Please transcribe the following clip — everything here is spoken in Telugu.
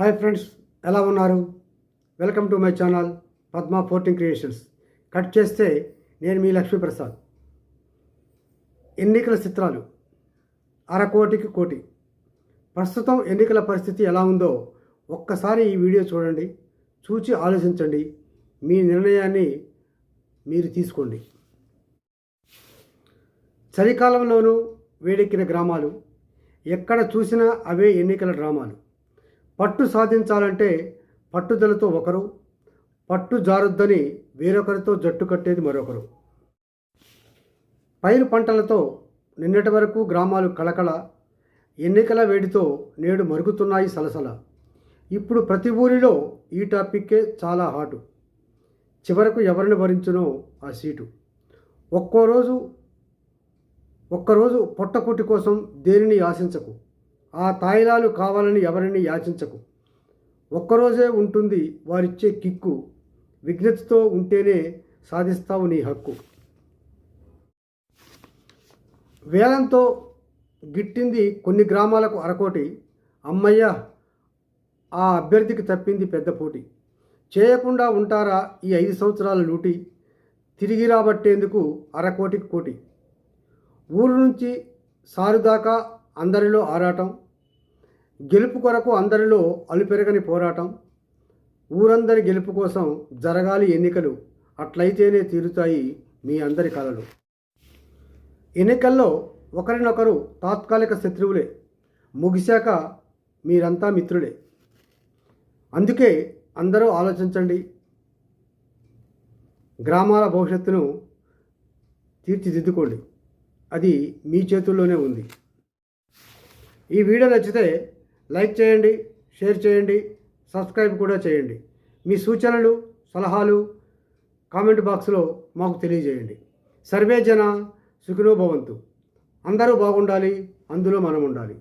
హాయ్ ఫ్రెండ్స్ ఎలా ఉన్నారు? Welcome to my channel Padma ఫోర్టింగ్ creations. Cut చేస్తే నేను మీ లక్ష్మీప్రసాద్. ఎన్నికల చిత్రాలు. అరకోటికి కోటి. ప్రస్తుతం ఎన్నికల పరిస్థితి ఎలా ఉందో ఒక్కసారి ఈ వీడియో చూడండి. చూచి ఆలోచించండి. మీ నిర్ణయాన్ని మీరు తీసుకోండి. చలికాలంలోనూ వేడెక్కిన గ్రామాలు. ఎక్కడ చూసినా అవే ఎన్నికల డ్రామాలు. పట్టు సాధించాలంటే పట్టుదలతో ఒకరు పట్టు జారుద్దని వేరొకరితో జట్టు కట్టేది మరొకరు. పైరు పంటలతో నిన్నటి వరకు గ్రామాలు కళకళ ఎన్నికల వేడితో నేడు మరుగుతున్నాయి సలసల. ఇప్పుడు ప్రతి ఊరిలో ఈ టాపిక్కే చాలా హాటు. చివరకు ఎవరిని భరించునో ఆ సీటు. ఒక్కో రోజు ఒక్కరోజు పొట్టకుటి కోసం దేనిని ఆశించకు? ఆ తాయిలాలు కావాలని ఎవరిని యాచించకు. ఒక్కరోజే ఉంటుంది వారిచ్చే కిక్కు. విజ్ఞతతో ఉంటేనే సాధిస్తావు నీ హక్కు. వేలంతో గిట్టింది కొన్ని గ్రామాలకు అరకోటి. అమ్మయ్య ఆ అభ్యర్థికి తప్పింది పెద్ద పోటీ. చేయకుండా ఉంటారా ఈ ఐదు సంవత్సరాల లూటి? తిరిగి రాబట్టేందుకు అరకోటికి కోటి. ఊరు నుంచి సారుదాకా అందరిలో ఆరాటం గెలుపు కొరకు అందరిలో అలుపెరగని పోరాటం ఊరందరి గెలుపు కోసం జరగాలి ఎన్నికలు అట్లయితేనే తీరుతాయి మీ అందరి కళలు ఎన్నికల్లో ఒకరినొకరు తాత్కాలిక శత్రువులే ముగిశాక మీరంతా మిత్రులే. అందుకే అందరూ ఆలోచించండి. గ్రామాల భవిష్యత్తును తీర్చిదిద్దుకోండి. అది మీ చేతుల్లోనే ఉంది. ఈ వీడియో నచ్చితే లైక్ చేయండి షేర్ చేయండి సబ్స్క్రైబ్ కూడా చేయండి. మీ సూచనలు సలహాలు కామెంట్ బాక్స్లో మాకు తెలియజేయండి. సర్వే జన సుఖినో భవంతు. అందరూ బాగుండాలి అందులో మనం ఉండాలి